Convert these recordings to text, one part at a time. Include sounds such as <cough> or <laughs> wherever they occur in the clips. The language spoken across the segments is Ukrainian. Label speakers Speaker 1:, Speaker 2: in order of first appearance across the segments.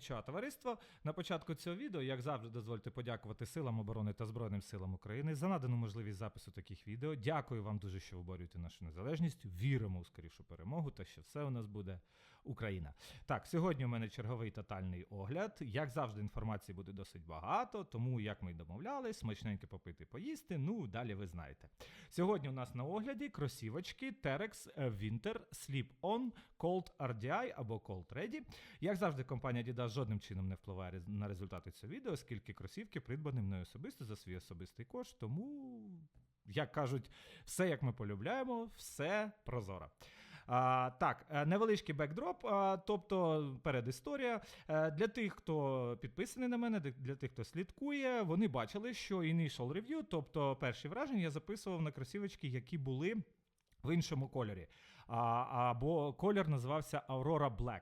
Speaker 1: Коніча, товариство. На початку цього відео, як завжди, дозвольте подякувати силам оборони та Збройним силам України за надану можливість запису таких відео. Дякую вам дуже, що ви борюєте нашу незалежність. Віримо у скорішу перемогу та що все у нас буде Україна. Так, сьогодні у мене черговий тотальний огляд. Як завжди, інформації буде досить багато, тому як ми й домовлялись, смачненько попити, поїсти. Ну, далі ви знаєте. Сьогодні у нас на огляді кросівочки Terex Winter Sleep On Cold RDI або Cold Ready. Як завжди, компанія Adidas жодним чином не впливає на результати цього відео, оскільки кросівки придбані мною особисто за свій особистий кошт, тому. Як кажуть, все як ми полюбляємо, все прозоро. А, так, е, невеличкий бекдроп, а, тобто передісторія. А, Для тих, хто підписаний на мене, для- для тих, хто слідкує, вони бачили, що initial review, тобто перші враження, я записував на кросівочки, які були. В іншому кольорі. А, або колір називався Aurora Black.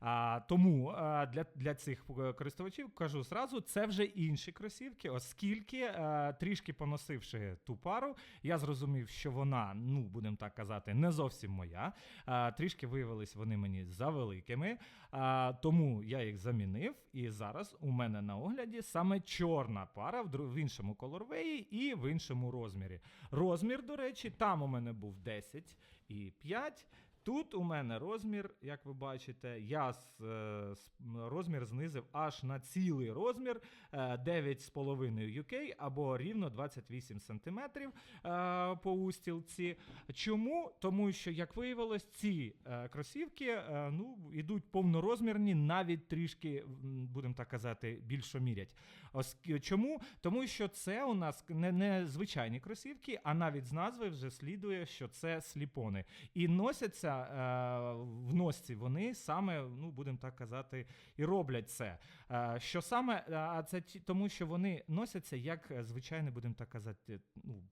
Speaker 1: А, тому а, для, для цих е, користувачів кажу зразу, це вже інші кросівки, оскільки е, трішки поносивши ту пару, я зрозумів, що вона, ну будемо так казати, не зовсім моя. А, трішки виявились вони мені завеликими. А, тому я їх замінив. І зараз у мене на огляді саме чорна пара в іншому колорвеї і в іншому розмірі. Розмір, до речі, там у мене був 10 і 5. Тут у мене розмір, як ви бачите, я е, розмір знизив аж на цілий розмір е, 9,5 UK або рівно 28 см е, по устілці. Чому? Тому що, як виявилось, ці е, кросівки е, ну, ідуть повнорозмірні, навіть трішки, будемо так казати, більше мірять. Оск- Чому? Тому що це у нас не, не звичайні кросівки, а навіть з назви вже слідує, що це сліпони. І носяться е, в носці вони саме, ну будемо так казати, і роблять це. Е, що саме, е, а це тому, що вони носяться як звичайні, будемо так казати, ну.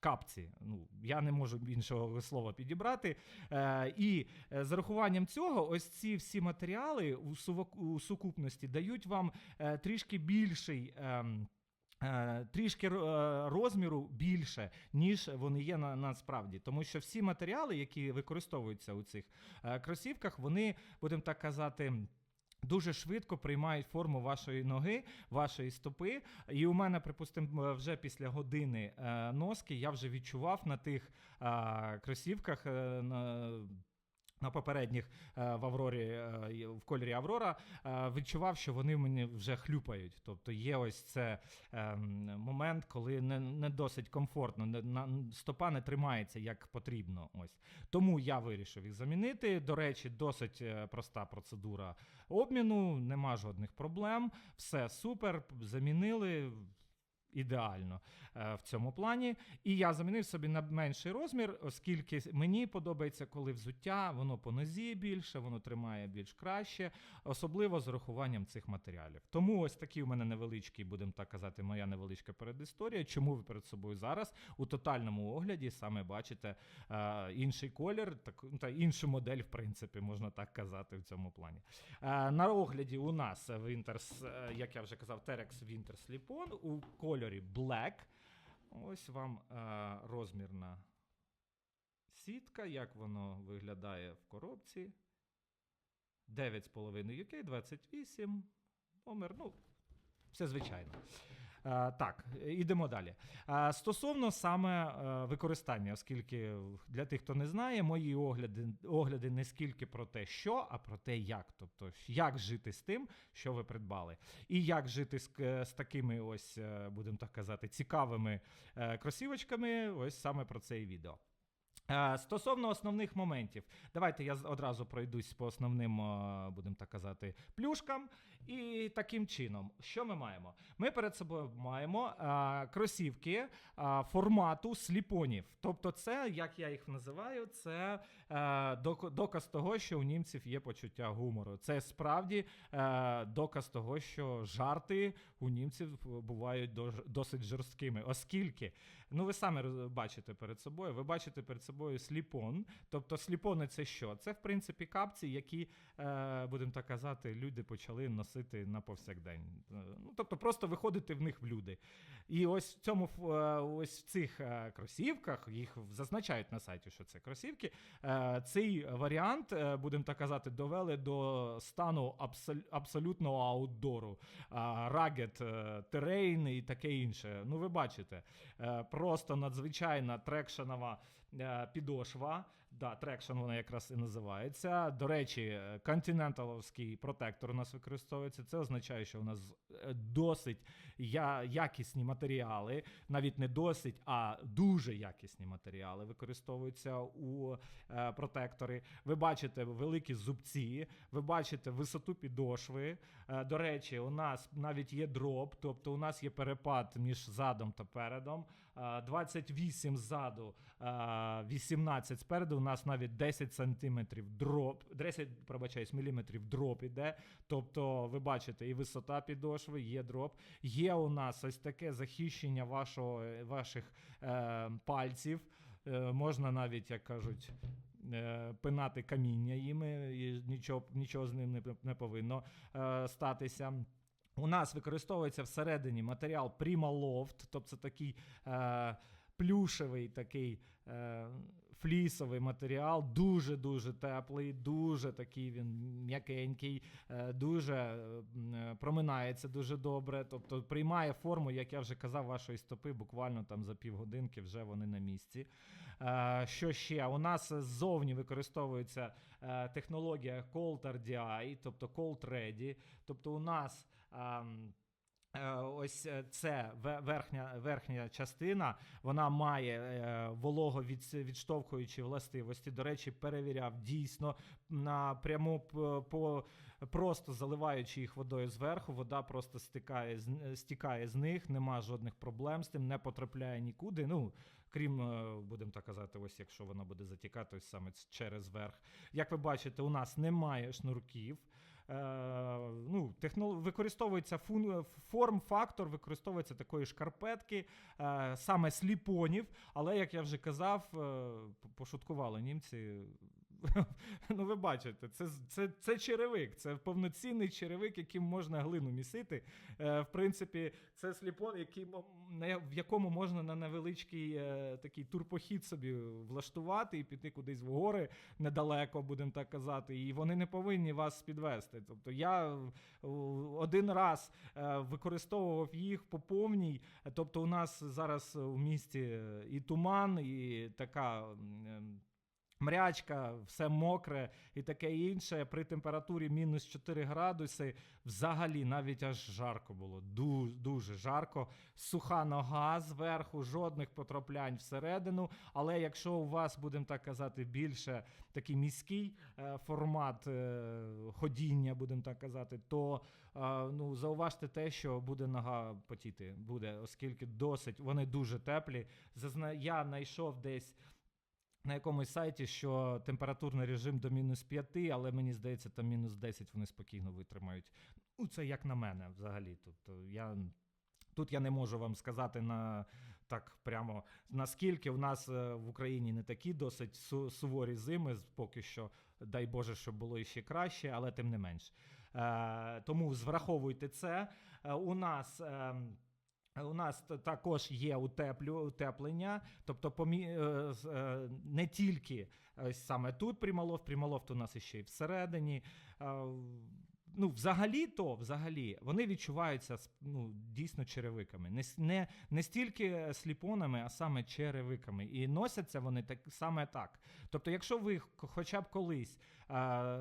Speaker 1: Капці, ну я не можу іншого слова підібрати. Е, і з рахуванням цього, ось ці всі матеріали у, сукупності дають вам трішки більший. е, Трішки е, розміру більше, ніж вони є на, насправді. Тому що всі матеріали, які використовуються у цих е, кросівках, вони, будемо так казати, Дуже швидко приймають форму вашої ноги, вашої стопи. І у мене, припустимо, вже після години е, носки я вже відчував на тих е, кросівках. На, попередніх е, в Аврорі е, в кольорі Аврора е, відчував, що вони мені вже хлюпають. Тобто є ось це е, момент, коли не, не досить комфортно, не, на, стопа не тримається як потрібно. Ось тому я вирішив їх замінити. До речі, досить проста процедура обміну, нема жодних проблем. Все супер, замінили. Ідеально е, в цьому плані. І я замінив собі на менший розмір, оскільки мені подобається, коли взуття, воно по нозі більше, воно тримає більш краще, особливо з урахуванням цих матеріалів. Тому ось такий у мене невеличкий, будемо так казати, моя невеличка передісторія. Чому ви перед собою зараз у тотальному огляді саме бачите е, інший колір, так, та іншу модель, в принципі, можна так казати в цьому плані. Е, на огляді у нас е, як я вже казав, Terex Winter Slip-On у кольорі Black. Ось вам е, розмірна сітка, як воно виглядає в коробці. 9,5 UK, 28. Номер, ну, все звичайно. Е, так, ідемо далі. Е, стосовно саме е, використання, оскільки для тих, хто не знає, мої огляди, огляди не скільки про те, що, а про те, як. Тобто, як жити з тим, що ви придбали. І як жити з, з такими ось, будемо так казати, цікавими кросівочками, ось саме про це і відео. Е, Стосовно основних моментів, давайте я одразу пройдусь по основним, е, будемо так казати, плюшкам. І таким чином, що ми маємо? Ми перед собою маємо е, кросівки формату сліпонів. Тобто, це, як я їх називаю, це доказ того, що у німців є почуття гумору. Це справді доказ того, що жарти у німців бувають досить жорсткими, оскільки Ну, ви самі бачите перед собою. Ви бачите перед собою сліпон. Тобто сліпони це що? Це, в принципі, капці, які, е, будемо так казати, люди почали носити на повсякдень. Е, Ну, тобто, просто виходити в них в люди. І ось в цьому е, ось в цих кросівках, їх зазначають на сайті, що це кросівки. Цей варіант, будемо так казати, довели до стану абсол- абсолютного аутдору, рагет, терейн і таке інше. Ну, ви бачите, просто надзвичайна трекшенова е, підошва. Да, трекшн вона якраз і називається. До речі, е, континенталовський протектор у нас використовується. Це означає, що у нас е, досить якісні матеріали, навіть не досить, а дуже якісні матеріали використовуються у протектори. Ви бачите великі зубці, ви бачите висоту підошви. До речі, у нас навіть є дроп, тобто у нас є перепад між задом та передом. Е, 28 ззаду, е, 18 спереду. У нас навіть 10 сантиметрів дроп, 10, пробачаюсь, міліметрів дроп іде. Тобто, ви бачите, і висота підошви, є дроп. Є у нас ось таке захищення вашого, ваших е, пальців. Е, можна навіть, як кажуть, е, пинати каміння їми, і нічого, нічого з ним не, не повинно е, статися. У нас використовується всередині матеріал Primaloft, тобто це такий е, плюшевий такий е, флісовий матеріал, дуже-дуже теплий, дуже такий він м'якенький, е, дуже е, е, проминається дуже добре. Тобто приймає форму, як я вже казав, вашої стопи, буквально там за півгодинки вже вони на місці. Е, що ще? У нас ззовні використовується е, технологія Cold RDI, тобто Cold Ready. Тобто у нас. Е, Ось е, це верхня, верхня частина, вона має е, вологовідштовхуючі властивості. До речі, перевіряв дійсно напряму п- по просто заливаючи їх водою зверху, вода просто стикає стікає з них, нема жодних проблем з тим, не потрапляє нікуди. Ну крім, будемо так казати, ось якщо вона буде затікати, ось саме через верх. Як ви бачите, у нас немає шнурків. Е, ну, технолог... Використовується фун... форм-фактор, використовується такої шкарпетки, е, саме сліпонів. Але, як я вже казав, е, пошуткували німці. <laughs> ну, ви бачите, це, це, це черевик, це повноцінний черевик, яким можна глину місити. Е, в принципі, це сліпон, який, в якому можна на невеличкий е, такий турпохід собі влаштувати і піти кудись в гори недалеко, будемо так казати. І вони не повинні вас підвести. Тобто я один раз е, використовував їх по повній. Тобто, у нас зараз у місті і туман, і така. Мрячка, все мокре і таке інше. При температурі мінус 4 градуси взагалі навіть аж жарко було. Дуже, дуже жарко. Суха нога зверху, жодних потраплянь всередину. Але якщо у вас, будемо так казати, більше такий міський е, формат е, ходіння, будемо так казати, то е, ну, зауважте те, що буде нога потіти, буде, оскільки досить вони дуже теплі. Я знайшов десь на якомусь сайті, що температурний режим до мінус 5, але мені здається, там мінус 10 вони спокійно витримають. Ну, це як на мене взагалі. Тобто я. Тут я не можу вам сказати на так прямо наскільки в нас е, в Україні не такі досить су- суворі зими, поки що, дай Боже, щоб було іще краще, але тим не менш. Е, тому враховуйте це. Е, у нас. ем, у нас також є утеплю, утеплення, тобто помі, е, е, не тільки саме тут Прималов, Прималов у нас іще й всередині. Ну, взагалі-то, взагалі, вони відчуваються ну, дійсно черевиками. Не, не, не стільки сліпонами, а саме черевиками. І носяться вони так, саме так. Тобто, якщо ви хоча б колись е,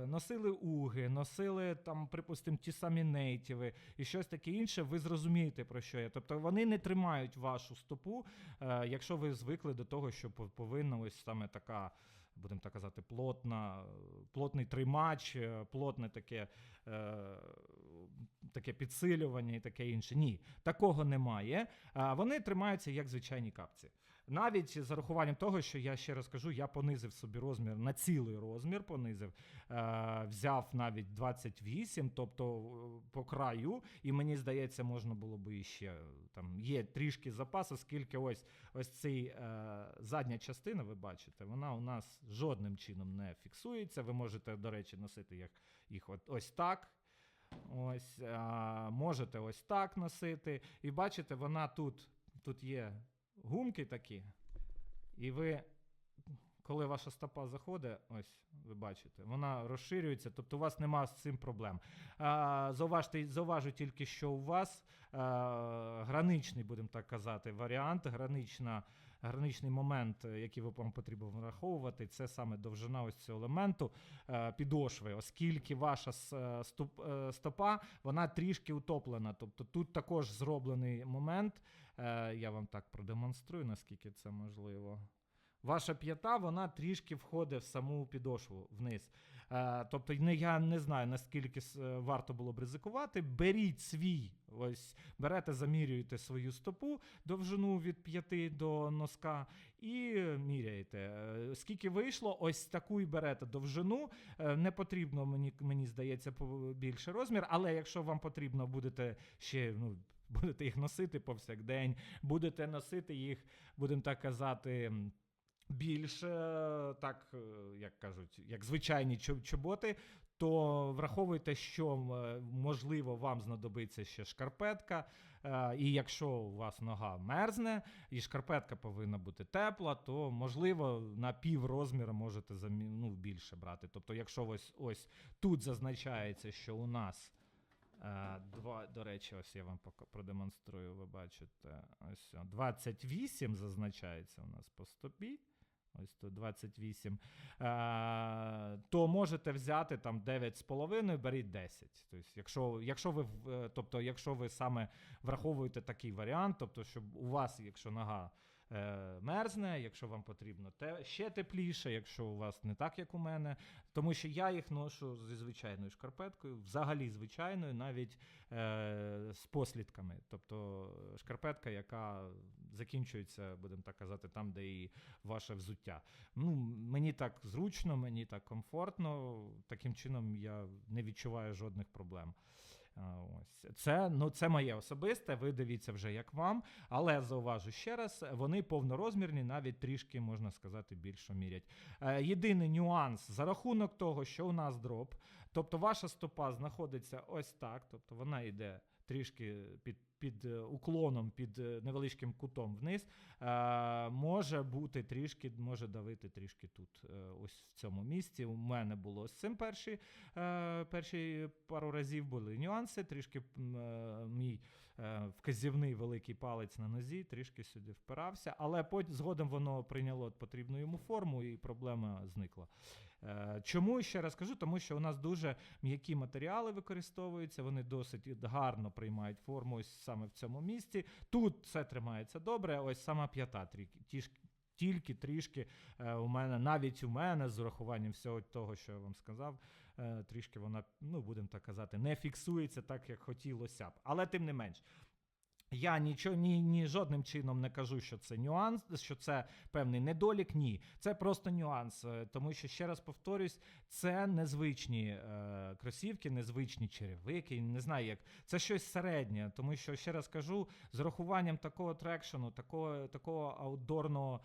Speaker 1: носили уги, носили там, припустимо, ті самі нейтіви і щось таке інше, ви зрозумієте про що я. Тобто вони не тримають вашу стопу, е, якщо ви звикли до того, що пов- повинна ось саме така. Будемо так казати, плотна, плотний тримач, е, плотне таке, е, таке підсилювання і таке інше. Ні, такого немає. Вони тримаються як звичайні капці. Навіть з урахуванням того, що я ще раз кажу, я понизив собі розмір на цілий розмір, понизив, е, взяв навіть 28, тобто е, по краю, і мені здається, можна було би іще е, там є трішки запас, оскільки ось ось цей е, задня частина, ви бачите, вона у нас жодним чином не фіксується. Ви можете, до речі, носити їх, їх от, ось так. Ось, а, можете ось так носити. І бачите, вона тут, тут є гумки такі. І ви, коли ваша стопа заходить, ось ви бачите, вона розширюється, тобто у вас нема з цим проблем. А, зауважте, зауважу тільки, що у вас а, граничний, будемо так казати, варіант, гранична. Граничний момент, який ви- вам потрібно враховувати, це саме довжина ось цього елементу е, підошви, оскільки ваша е, е, стопа вона трішки утоплена. Тобто тут також зроблений момент. Е, я вам так продемонструю, наскільки це можливо. Ваша п'ята, вона трішки входить в саму підошву вниз. Е, тобто, не, я не знаю, наскільки е, варто було б ризикувати. Беріть свій, ось берете, замірюєте свою стопу довжину від п'яти до носка і міряєте. Е, Скільки вийшло, ось таку і берете довжину. Не потрібно, мені, мені здається, більше розмір, але якщо вам потрібно, будете ще. Ну, Будете їх носити повсякдень, будете носити їх, будемо так казати, більш е, так, е, як кажуть, як звичайні чо- чоботи, то враховуйте, що е, можливо вам знадобиться ще шкарпетка. І якщо у вас нога мерзне, і шкарпетка повинна бути тепла, то можливо на пів розміру можете замі... ну, більше брати. Тобто, якщо ось ось тут зазначається, що у нас. Е, Два, до речі, ось я вам продемонструю, ви бачите. Ось 28 зазначається у нас по стопі. Ось тут 28. Е, то можете взяти там 9,5, беріть 10. Тобто, якщо, якщо, ви, е, тобто, якщо ви саме враховуєте такий варіант, тобто, щоб у вас, якщо нога мерзне, якщо вам потрібно те, ще тепліше, якщо у вас не так, як у мене. Тому що я їх ношу зі звичайною шкарпеткою, взагалі звичайною, навіть е, з послідками. Тобто шкарпетка, яка закінчується, будемо так казати, там, де і ваше взуття. Ну, мені так зручно, мені так комфортно. Таким чином я не відчуваю жодних проблем. Ось це, ну, це моє особисте. Ви дивіться вже як вам. Але зауважу ще раз, вони повнорозмірні, навіть трішки можна сказати, більше мірять. Е, єдиний нюанс за рахунок того, що у нас дроп, тобто ваша стопа знаходиться ось так, тобто вона йде трішки під, під е, уклоном, під е, невеличким кутом вниз. Е, може бути трішки, може давити трішки тут, ось в цьому місці. У мене було з цим перші, перші пару разів були нюанси, трішки мій вказівний великий палець на нозі, трішки сюди впирався, але потім згодом воно прийняло потрібну йому форму і проблема зникла. Е, Чому ще раз кажу? Тому що у нас дуже м'які матеріали використовуються, вони досить гарно приймають форму ось саме в цьому місці. Тут все тримається добре, ось сама п'ята трішки. Тільки трішки е, у мене, навіть у мене, з урахуванням всього того, що я вам сказав, е, трішки вона, ну будемо так казати, не фіксується так, як хотілося б. Але тим не менш. Я нічого ні, ні жодним чином не кажу, що це нюанс, що це певний недолік. Ні, це просто нюанс. е, Тому що ще раз повторюсь, це незвичні е, кросівки, незвичні черевики. Не знаю як це щось середнє. Тому що ще раз кажу, з рахуванням такого трекшену, такого такого аутдорного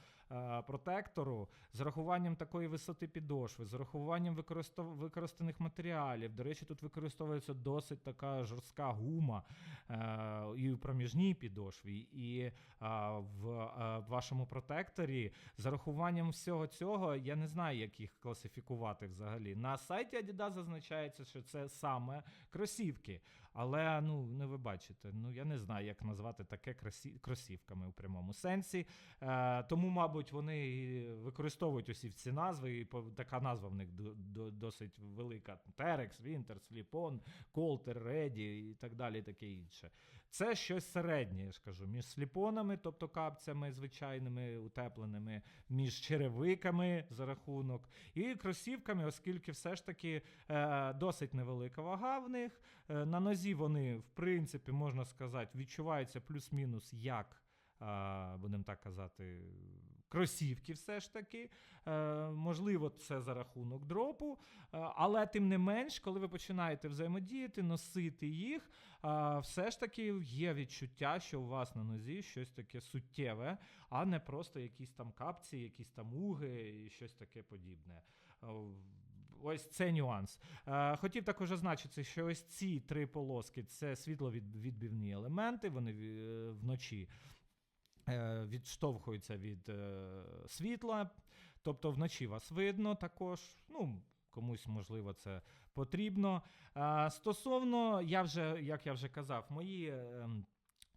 Speaker 1: протектору, з урахуванням такої висоти підошви, з використов- використаних матеріалів. До речі, тут використовується досить така жорстка гума е, і в проміжній підошві, і е, в е, вашому протекторі. З урахуванням всього цього, я не знаю, як їх класифікувати взагалі. На сайті Adidas зазначається, що це саме кросівки. Але ну не ви бачите. Ну я не знаю, як назвати таке кросі... кросівками у прямому сенсі. Е, тому, мабуть, вони і використовують усі ці назви, і така назва в них до, до, досить велика: Terex, Winter, Slip-on, Coulter, Ready і так далі, таке інше. Це щось середнє, я ж кажу, між сліпонами, тобто капцями звичайними, утепленими, між черевиками за рахунок, і кросівками, оскільки все ж таки е, досить невелика вага в них. Е, на нозі вони, в принципі, можна сказати, відчуваються плюс-мінус як будемо так казати, кросівки все ж таки. Е, можливо, це за рахунок дропу, е, але тим не менш, коли ви починаєте взаємодіяти, носити їх, е, все ж таки є відчуття, що у вас на нозі щось таке суттєве, а не просто якісь там капці, якісь там уги і щось таке подібне. Е, Ось це нюанс. Хотів також означити, що ось ці три полоски це світловідбивні елементи, вони вночі відштовхуються від е, світла, тобто вночі вас видно також. Ну, комусь, можливо, це потрібно. Е, стосовно, я вже, як я вже казав, мої е,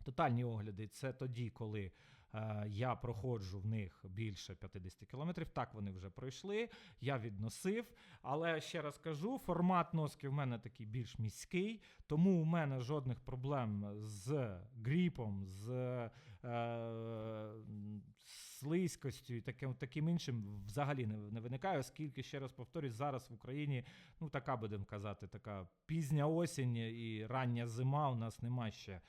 Speaker 1: тотальні огляди це тоді, коли. е, Я проходжу в них більше 50 кілометрів. Так вони вже пройшли. Я відносив. Але ще раз кажу, формат носки в мене такий більш міський, тому у мене жодних проблем з гріпом, з е, слизькостю і таким, таким іншим взагалі не, не виникає, оскільки, ще раз повторюсь, зараз в Україні, ну така будемо казати, така пізня осінь і рання зима. У нас нема ще е,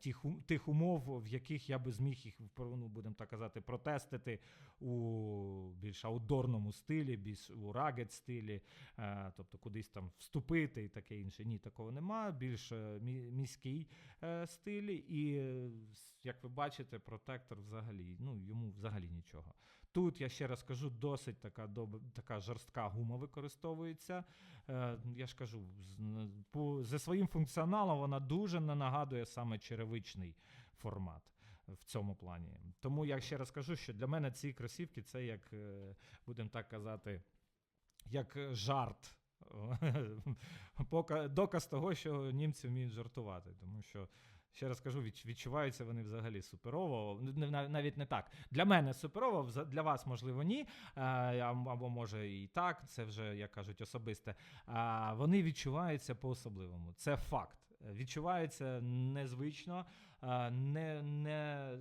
Speaker 1: тих, тих умов, в яких я би зміг їх, ну, будемо так казати, протестити у більш аутдорному стилі, більш у рагет стилі, е, тобто кудись там вступити і таке інше. Ні, такого нема. Більш е, міський е, стиль. І е, як ви бачите, протектор взагалі, ну йому взагалі нічого. Тут я ще раз кажу, досить така доб... така жорстка гума використовується. Е, я ж кажу, по, за своїм функціоналом вона дуже не нагадує саме черевичний формат в цьому плані. Тому я ще раз кажу, що для мене ці кросівки це як, е, будемо так казати, як жарт. <laughs> Доказ того, що німці вміють жартувати. Тому що, ще раз кажу, відчуваються вони взагалі суперово. Навіть не так. Для мене суперово, для вас, можливо, ні. Або може і так, це вже, як кажуть, особисте. Вони відчуваються по-особливому. Це факт. Відчуваються незвично, не. не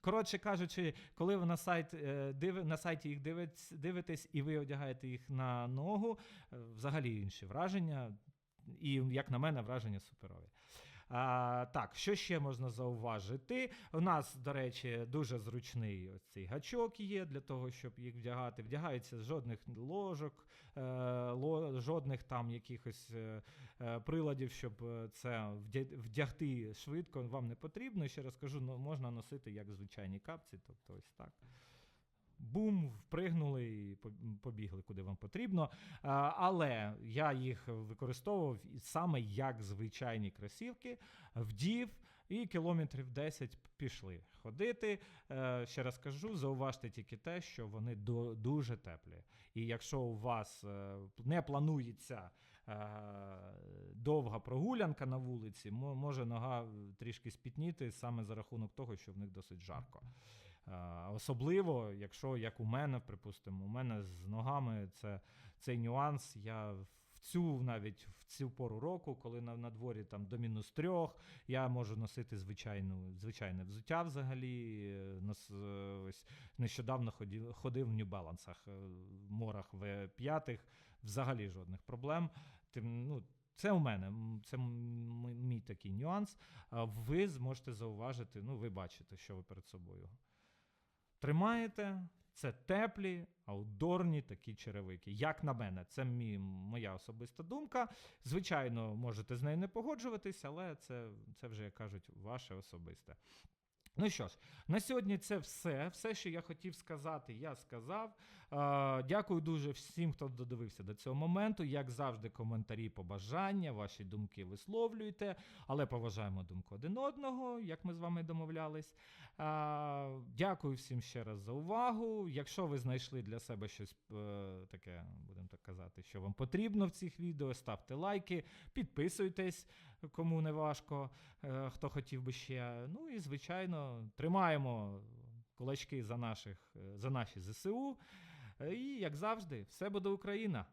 Speaker 1: Коротше кажучи, коли ви на сайт е, диви, на сайті їх дивитесь, дивитесь і ви одягаєте їх на ногу, е, взагалі інші враження. І, як на мене, враження суперові. А, так, що ще можна зауважити? У нас, до речі, дуже зручний ось цей гачок є для того, щоб їх вдягати. Вдягається з жодних ложок, е, жодних там якихось е, е, приладів, щоб це вдя- вдягти швидко, вам не потрібно. Ще раз кажу, ну, можна носити як звичайні капці, тобто ось так. Бум, впригнули і побігли, куди вам потрібно. Але я їх використовував саме як звичайні кросівки, вдів і кілометрів 10 пішли ходити. Е, ще раз кажу, зауважте тільки те, що вони дуже теплі. І якщо у вас е, не планується е, довга прогулянка на вулиці, може нога трішки спітніти саме за рахунок того, що в них досить жарко. Е, Особливо, якщо як у мене, припустимо, у мене з ногами це цей нюанс. Я в цю навіть в цю пору року, коли на, на дворі там до мінус трьох, я можу носити звичайну, звичайне взуття взагалі. Е, Нос, е, ось нещодавно ходив, ходив в Balance, е, морах В5, взагалі жодних проблем. Тим, ну, це у мене, це мій такий нюанс. Ви зможете зауважити, ну, ви бачите, що ви перед собою тримаєте. Це теплі, аутдорні такі черевики. Як на мене, це мій, моя особиста думка. Звичайно, можете з нею не погоджуватись, але це, це вже, як кажуть, ваше особисте. Ну що ж, на сьогодні це все. Все, що я хотів сказати, я сказав. Е, дякую дуже всім, хто додивився до цього моменту. Як завжди, коментарі, побажання, ваші думки висловлюйте, але поважаємо думку один одного, як ми з вами домовлялись. Е, дякую всім ще раз за увагу. Якщо ви знайшли для себе щось е, таке, будемо так казати, що вам потрібно в цих відео, ставте лайки, підписуйтесь, кому не важко, хто хотів би ще. Ну і звичайно, тримаємо кулачки за наших, за наші ЗСУ. І як завжди, все буде Україна.